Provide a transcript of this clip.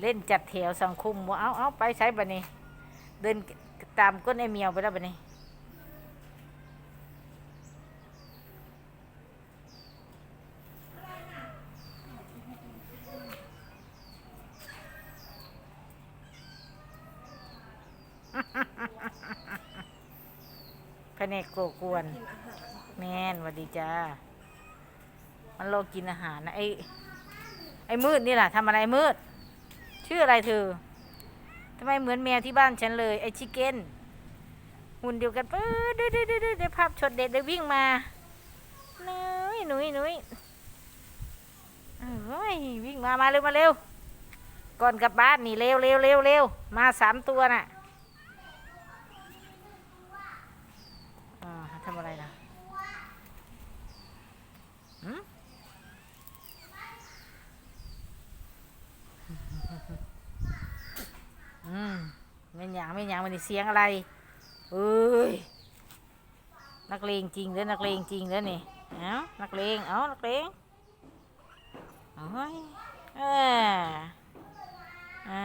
เล่นจัดแถวสังคมว่าเอาเอาไปใช้บันนี้ เดินตามก้นไอเมียวไปแล้วบันนี้แผนกโกกวน แม่นวัสดีจ้า มันรอกินอาหารนะไอ อ้มืดนี่แหละทำอะไรมืด ชื่ออะไรเธอทำไมเหมือนแมวที่บ้านฉันเลย ไอ้ชิเก้นหุ่นเดียวกันปื๊ดดื้อดื้อดื้อดื้อได้ภาพชดเด็ดได้วิ่งมาหนุยหนุยหนุยเอ้ยวิ่งมามาเร็วมาเร็ว ก่อนกลับบ้านนี่เร็วเร็วเร็วเร็วมาสามตัวน่ะอ่าทำอะไรนะหืม อืมไม่หยังไม่หยังมันเสียงอะไรเอ้ยนักเลงจริงเล้วนักเลงจริงเล้วนี่เอ้านักเลงเอ้านักเลงเอ้ยเอออ่า